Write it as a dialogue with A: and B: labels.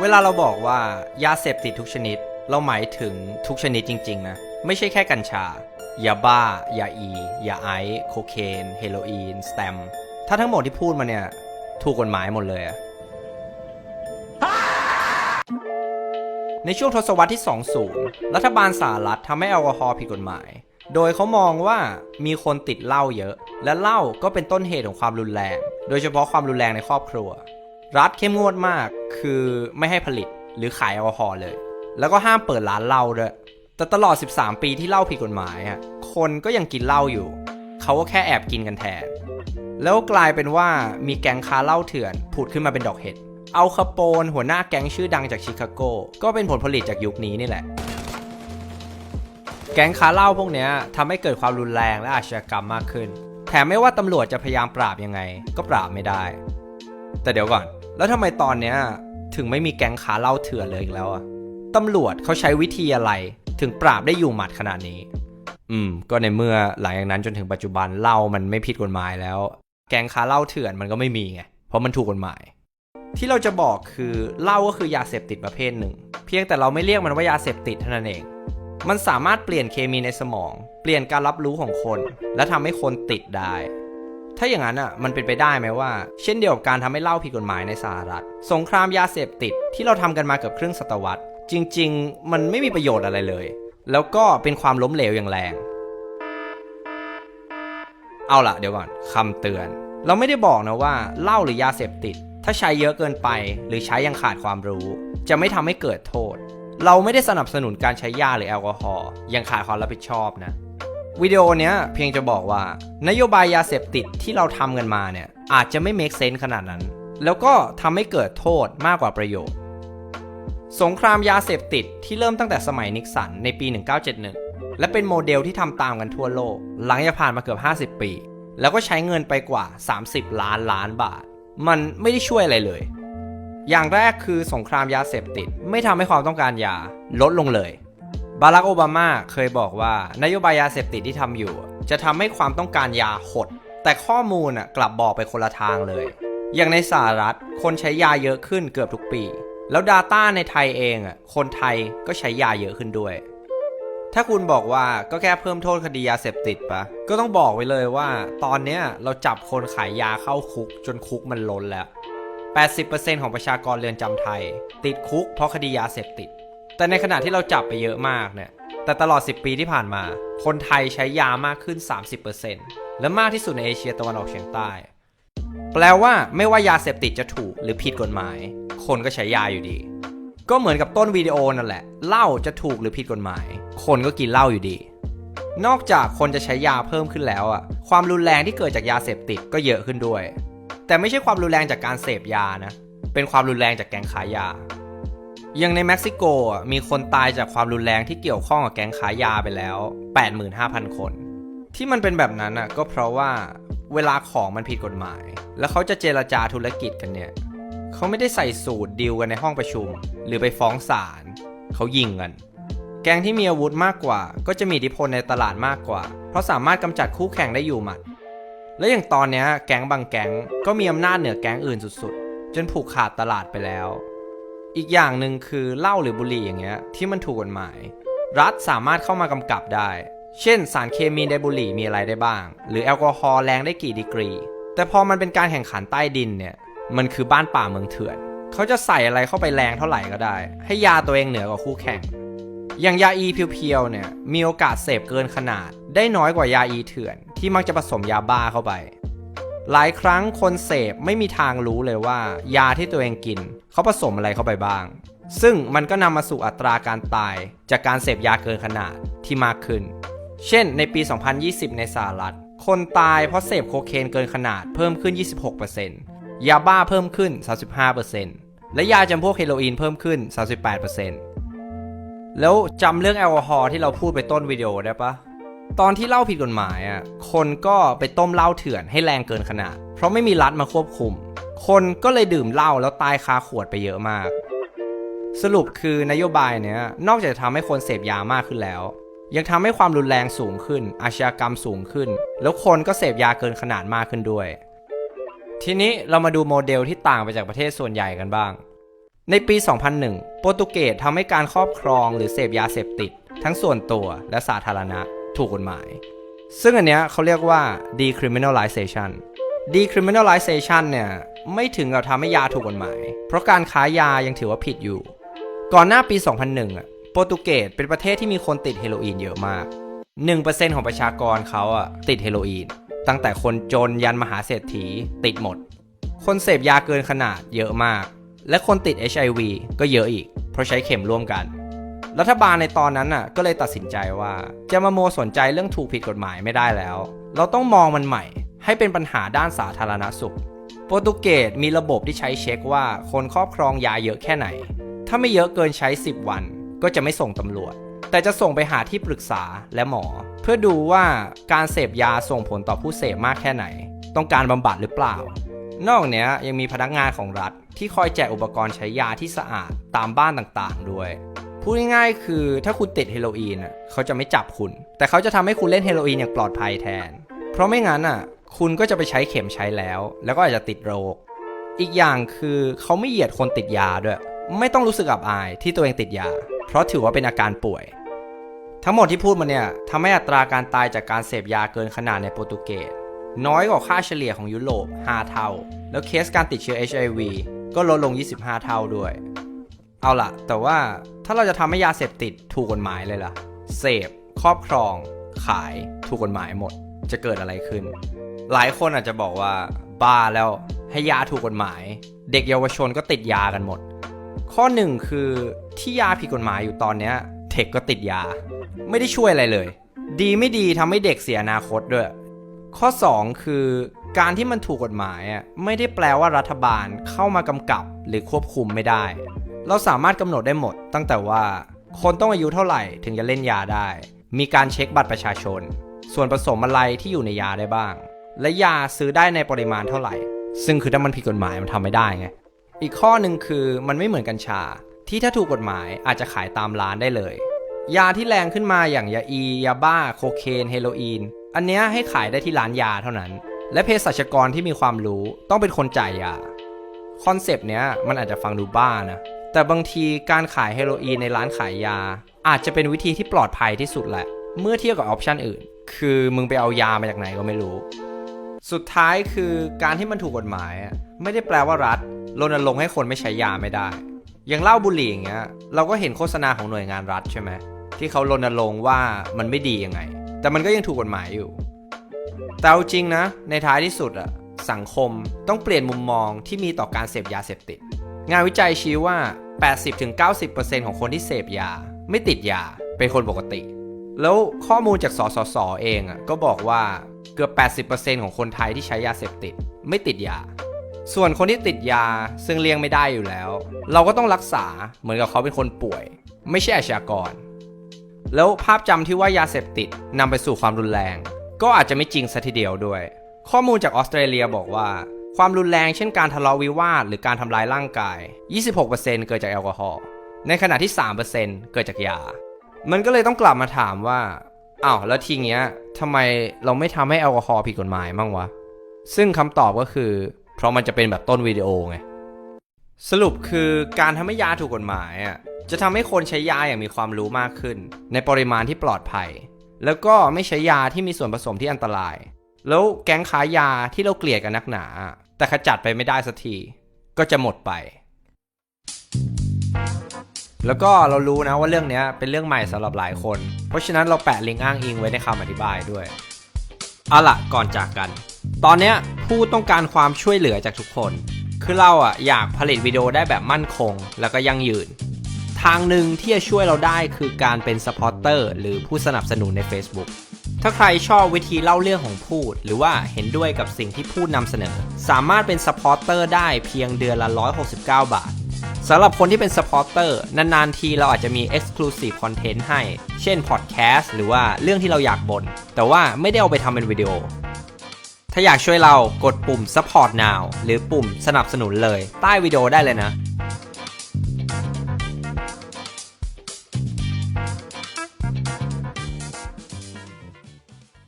A: เวลาเราบอกว่ายาเสพติดทุกชนิด เราหมายถึงทุกชนิดจริง ๆ นะ ไม่ใช่แค่กัญชายาบ้ายาอียาไอซ์โคเคนเฮโรอีนสแตมถ้าทั้งหมดที่พูดมาเนี่ย ถูกกฎหมายหมดเลยอะในช่วงทศวรรษที่ 20 รัฐบาลสหรัฐทำให้แอลกอฮอล์ผิดกฎหมาย โดยเขามองว่ามีคนติดเหล้าเยอะ และเหล้าก็เป็นต้นเหตุของความรุนแรง โดยเฉพาะความรุนแรงในครอบครัว รัฐเข้มงวดมากคือไม่ให้ผลิตหรือขายแอลกอฮอล์เลย แล้วก็ห้ามเปิดร้านเหล้าด้วยแต่ตลอด 13 ปีที่เหล้าผิดกฎหมายอะคนก็ยังกินเหล้าอยู่ เขาก็แค่แอบกินกันแทน แล้วกลายเป็นว่ามีแก๊งค้าเหล้าเถื่อนผุดขึ้นมาเป็นดอกเห็ดเอาคาโปนหัวหน้าแก๊งชื่อดังจากชิคาโก ก็เป็นผลผลิตจากยุคนี้นี่แหละ แก๊งค้าเหล้าพวกนี้ทำให้เกิดความรุนแรงและอาชญากรรมมากขึ้น แถมไม่ว่าตำรวจจะพยายามปราบยังไง ก็ปราบไม่ได้ แต่เดี๋ยวก่อน แล้วทำไมตอนเนี้ยถึงไม่มีแก๊งคาเหล้าเถื่อนเลยอีกแล้วอะตำรวจเขาใช้วิธีอะไร ถึงปราบได้อยู่หมัดขนาดนี้ อืม ก็ในเมื่อหลังจากนั้นจนถึงปัจจุบันเหล้ามันไม่ผิดกฎหมายแล้ว แก๊งค้าเหล้าเถื่อนมันก็ไม่มีไง เพราะมันถูกกฎหมาย ที่เราจะบอกคือเหล้าก็คือยาเสพติดประเภทหนึ่ง เพียงแต่เราไม่เรียกมันว่ายาเสพติดเท่านั้นเอง มันสามารถเปลี่ยนเคมีในสมอง เปลี่ยนการรับรู้ของคน และทำให้คนติดได้ ถ้าอย่างนั้นอะมันเป็นไปได้ไหมว่า เช่นเดียวกับการทำให้เหล้าผิดกฎหมายในสหรัฐ สงครามยาเสพติดที่เราทำกันมาเกือบครึ่งศตวรรษ จริง ๆ มันไม่มีประโยชน์อะไรเลย แล้วก็เป็นความล้มเหลวอย่างแรง เอาล่ะเดี๋ยวก่อนคำเตือน เราไม่ได้บอกนะว่าเหล้าหรือยาเสพติด ถ้าใช้เยอะเกินไป หรือใช้อยังขาดความรู้ จะไม่ทำให้เกิดโทษ เราไม่ได้สนับสนุนการใช้ยาหรือแอลกอฮอล์ยังขาดความรับผิดชอบนะ วิดีโอเนี้ยเพียงจะบอกว่า นโยบายยาเสพติดที่เราทำกันมาเนี่ย อาจจะไม่ make sense ขนาดนั้น แล้วก็ทำให้เกิดโทษมากกว่าประโยชน์ สงครามยาเสพติดที่เริ่มตั้งแต่สมัยนิกสันในปี 1971 และเป็นโมเดลที่ทำตามกันทั่วโลก หลังจากผ่านมาเกือบ 50 ปี แล้วก็ใช้เงินไปกว่า 30 ล้านล้านบาท มันไม่ได้ช่วยอะไรเลย อย่างแรกคือสงครามยาเสพติดไม่ทำให้ความต้องการยาลดลงเลย บารักโอบามาเคยบอกว่านโยบายยาเสพติดที่ทำอยู่ จะทำให้ความต้องการยาหด แต่ข้อมูลกลับบอกไปคนละทางเลย อย่างในสหรัฐคนใช้ยาเยอะขึ้นเกือบทุกปี แล้ว Data ในไทยเองคนไทยก็ใช้ยาเยอะขึ้นด้วย ถ้าคุณบอกว่าก็แค่เพิ่มโทษคดียาเสพติดปะก็ต้องบอกไว้เลยว่า ตอนเนี้ยเราจับคนขายยาเข้าคุก จนคุกมันล้นแล้ว 80%ของประชากรเรือนจำไทย ติดคุกเพราะคดียาเสพติด แต่ในขณะที่เราจับไปเยอะมากเนี่ย แต่ตลอด 10 ปีที่ผ่านมา คนไทยใช้ยามากขึ้น 30%และมากที่สุดในเอเชียตะวันออกเฉียงใต้ แปลว่าไม่ว่ายาเสพติดจะถูกหรือผิดกฎหมาย คนก็ใช้ยาอยู่ดี ก็เหมือนกับต้นวิดีโอนั่นแหละ เหล้าจะถูกหรือผิดกฎหมาย คนก็กินเหล้าอยู่ดี นอกจากคนจะใช้ยาเพิ่มขึ้นแล้วอะความรุนแรงที่เกิดจากยาเสพติดก็เยอะขึ้นด้วย แต่ไม่ใช่ความรุนแรงจากการเสพยานะ เป็นความรุนแรงจากแก๊งขายยา ย่างในเม็กซิโกมีคนตายจากความรุนแรงที่เกี่ยวข้องกับแก๊งขายยาไปแล้ว 85,000 คน ที่มันเป็นแบบนั้นอะก็เพราะว่าเวลาของมันผิดกฎหมาย แล้วเขาจะเจรจาธุรกิจกันเนี่ยเขาไม่ได้ใส่สูตรดีลกันในห้องประชุม หรือไปฟ้องศาลเขายิงกัน แก๊งที่มีอาวุธมากกว่า ก็จะมีอิทธิพลในตลาดมากกว่า เพราะสามารถกำจัดคู่แข่งได้อยู่หมัด และอย่างตอนนี้แก๊งบางแก๊งก็มีอำนาจเหนือแก๊งอื่นสุดๆ จนผูกขาดตลาดไปแล้ว อีกอย่างหนึ่งคือเหล้าหรือบุหรี่อย่างเงี้ยที่มันถูกกฎหมาย รัฐสามารถเข้ามากำกับได้ เช่น สารเคมีในบุหรี่มีอะไรได้บ้าง หรือแอลกอฮอล์แรงได้กี่ดีกรี แต่พอมันเป็นการแข่งขันใต้ดินเนี่ยมันคือบ้านป่าเมืองเถื่อนเขาจะใส่อะไรเข้าไปแรงเท่าไหร่ก็ได้ ให้ยาตัวเองเหนือกว่าคู่แข่งอย่างยาอีเพียวๆเนี่ยมีโอกาสเสพเกินขนาด ได้น้อยกว่ายาอีเถื่อนที่มักจะผสมยาบ้าเข้าไป หลายครั้งคนเสพไม่มีทางรู้เลยว่า ยาที่ตัวเองกินเขาผสมอะไรเข้าไปบ้าง ซึ่งมันก็นำมาสู่อัตราการตายจากการเสพยาเกินขนาดที่มากขึ้น เช่น ในปี 2020 ในสหรัฐ คนตายเพราะเสพโคเคนเกินขนาดเพิ่มขึ้น 26%ยาบ้าเพิ่มขึ้น 35%และยาจำพวกเฮโรอีนเพิ่มขึ้น 38%แล้วจำเรื่องแอลกอฮอล์ที่เราพูดไปต้นวิดีโอได้ปะ ตอนที่เหล้าผิดกฎหมายอะ คนก็ไปต้มเหล้าเถื่อนให้แรงเกินขนาด เพราะไม่มีรัฐมาควบคุม คนก็เลยดื่มเหล้าแล้วตายคาขวดไปเยอะมาก สรุปคือนโยบายเนี้ยนอกจากจะทำให้คนเสพยามากขึ้นแล้ว ยังทำให้ความรุนแรงสูงขึ้น อาชญากรรมสูงขึ้น แล้วคนก็เสพยาเกินขนาดมากขึ้นด้วย ทีนี้เรามาดูโมเดลที่ต่างไปจากประเทศส่วนใหญ่กันบ้าง ในปี 2001 โปรตุเกสทำให้การครอบครองหรือเสพยาเสพติด ทั้งส่วนตัวและสาธารณะ ถูกกฎหมาย ซึ่งอันเนี้ยเขาเรียกว่า decriminalization decriminalization เนี่ย ไม่ถึงกับทำให้ยาถูกกฎหมาย เพราะการค้ายายังถือว่าผิดอยู่ ก่อนหน้าปี 2001 อะโปรตุเกสเป็นประเทศที่มีคนติดเฮโรอีนเยอะมาก 1%ของประชากรเขาอะติดเฮโรอีน ตั้งแต่คนจนยันมหาเศรษฐีติดหมด คนเสพยาเกินขนาดเยอะมาก และคนติด HIV ก็เยอะอีก เพราะใช้เข็มร่วมกัน รัฐบาลในตอนนั้นน่ะก็เลยตัดสินใจว่า จะมาโมสนใจเรื่องถูกผิดกฎหมายไม่ได้แล้ว เราต้องมองมันใหม่ ให้เป็นปัญหาด้านสาธารณสุข โปรตุเกสมีระบบที่ใช้เช็คว่าคนครอบครองยาเยอะแค่ไหน ถ้าไม่เยอะเกินใช้ 10 วัน ก็จะไม่ส่งตำรวจ แต่จะส่งไปหาที่ปรึกษาและหมอ เพื่อดูว่าการเสพยาส่งผลต่อผู้เสพมากแค่ไหน ต้องการบำบัดหรือเปล่า นอกเนี้ยยังมีพนักงานของรัฐที่คอยแจกอุปกรณ์ใช้ยาที่สะอาดตามบ้านต่างๆ ด้วย พูดง่ายๆคือถ้าคุณติดเฮโรอีนอะเขาจะไม่จับคุณ แต่เขาจะทำให้คุณเล่นเฮโรอีนอย่างปลอดภัยแทน เพราะไม่งั้นอะ คุณก็จะไปใช้เข็มใช้แล้ว แล้วก็อาจจะติดโรค อีกอย่างคือเขาไม่เหยียดคนติดยาด้วย ไม่ต้องรู้สึกอับอายที่ตัวเองติดยา เพราะถือว่าเป็นอาการป่วย ทั้งหมดที่พูดมาเนี่ยทำให้อัตราการตายจากการเสพยาเกินขนาดในโปรตุเกสน้อยกว่าค่าเฉลี่ยของยุโรป 5 เท่า แล้วเคสการติดเชื้อ HIV ก็ลดลง 25 เท่าด้วย เอาละแต่ว่า ถ้าเราจะทำให้ยาเสพติดถูกกฎหมายเลยล่ะ เสพ ครอบครอง ขาย ถูกกฎหมายหมด จะเกิดอะไรขึ้น หลายคนอาจจะบอกว่า บ้าแล้วให้ยาถูกกฎหมาย เด็กเยาวชนก็ติดยากันหมด ข้อหนึ่งคือที่ยาผิดกฎหมายอยู่ตอนเนี้ยเทคก็ติดยา ไม่ได้ช่วยอะไรเลย ดีไม่ดีทำให้เด็กเสียอนาคตด้วย ข้อ 2 คือการที่มันถูกกฎหมายอะไม่ได้แปลว่ารัฐบาลเข้ามากำกับหรือควบคุมไม่ได้ เราสามารถกำหนดได้หมด ตั้งแต่ว่า คนต้องอายุเท่าไหร่ถึงจะเล่นยาได้ มีการเช็คบัตรประชาชน ส่วนผสมอะไรที่อยู่ในยาได้บ้าง และยาซื้อได้ในปริมาณเท่าไหร่ ซึ่งคือถ้ามันผิดกฎหมายมันทำไม่ได้ไงอีกข้อหนึ่งคือมันไม่เหมือนกัญชา ที่ถ้าถูกกฎหมายอาจจะขายตามร้านได้เลย ยาที่แรงขึ้นมาอย่างยาอียาบ้า โคเคนเฮโรอีน อันเนี้ยให้ขายได้ที่ร้านยาเท่านั้น และเภสัชกรที่มีความรู้ต้องเป็นคนจ่ายยา คอนเซปต์เนี้ยมันอาจจะฟังดูบ้านะ แต่บางทีการขายเฮโรอีนในร้านขายยา อาจจะเป็นวิธีที่ปลอดภัยที่สุดแหละ เมื่อเทียบกับออปชันอื่น คือมึงไปเอายามาจากไหนก็ไม่รู้ สุดท้ายคือการที่มันถูกกฎหมาย ไม่ได้แปลว่ารัฐรณรงค์ให้คนไม่ใช้ยาไม่ได้ อย่างเหล้าบุหรี่อย่างเงี้ยเราก็เห็นโฆษณาของหน่วยงานรัฐใช่ไหมที่เขารณรงค์ว่ามันไม่ดียังไง แต่มันก็ยังถูกกฎหมายอยู่ แต่เอาจริงนะ ในท้ายที่สุดอะสังคมต้องเปลี่ยนมุมมองที่มีต่อการเสพยาเสพติด งานวิจัยชี้ว่า 80-90%ของคนที่เสพยา ไม่ติดยา เป็นคนปกติ แล้วข้อมูลจากสสสเองอะก็บอกว่าเกือบ 80%ของคนไทยที่ใช้ยาเสพติด ไม่ติดยา ส่วนคนที่ติดยาซึ่งเลี่ยงไม่ได้อยู่แล้ว เราก็ต้องรักษาเหมือนกับเขาเป็นคนป่วย ไม่ใช่อาชญากร แล้วภาพจำที่ว่ายาเสพติดนำไปสู่ความรุนแรง ก็อาจจะไม่จริงซะทีเดียวด้วย ข้อมูลจากออสเตรเลียบอกว่า ความรุนแรงเช่นการทะเลาะวิวาทหรือการทำร้ายร่างกาย 26%เกิดจากแอลกอฮอล์ ในขณะที่ 3%เกิดจากยา มันก็เลยต้องกลับมาถามว่า อ้าว แล้วทีเนี้ยทำไมเราไม่ทำให้แอลกอฮอล์ผิดกฎหมายมั่งวะ ซึ่งคำตอบก็คือ เพราะมันจะเป็นแบบต้นวิดีโอไง สรุปคือการทำให้ยาถูกกฎหมายอะ จะทำให้คนใช้ยาอย่างมีความรู้มากขึ้น ในปริมาณที่ปลอดภัย แล้วก็ไม่ใช้ยาที่มีส่วนผสมที่อันตราย แล้วแก๊งขายยาที่เราเกลียดกันนักหนา แต่ขจัดไปไม่ได้สักทีก็จะหมดไป แล้วก็เรารู้นะว่าเรื่องนี้เป็นเรื่องใหม่สำหรับหลายคน เพราะฉะนั้นเราแปะลิงก์อ้างอิงไว้ในคำอธิบายด้วย เอาละก่อนจากกัน ตอนนี้ผู้ต้องการความช่วยเหลือจากทุกคน คือเราอะอยากผลิตวิดีโอได้แบบมั่นคง แล้วก็ยั่งยืน ทางหนึ่งที่จะช่วยเราได้คือการเป็นสปอร์เตอร์หรือผู้สนับสนุนใน Facebook ถ้าใครชอบวิธีเล่าเรื่องของพูด หรือว่าเห็นด้วยกับสิ่งที่พูดนำเสนอ สามารถเป็นสปอร์เตอร์ได้เพียงเดือนละ 169 บาทสำหรับคนที่เป็นสปอร์เตอร์นานๆทีเราอาจจะมี Exclusive Content ให้ เช่น Podcast หรือว่าเรื่องที่เราอยากบน่นแต่ว่าไม่ได้เอาไปทำเป็นวิดีโอ ถ้าอยากช่วยเรากดปุ่ม support now หรือปุ่มสนับสนุนเลย ใต้วิดีโอได้เลยนะ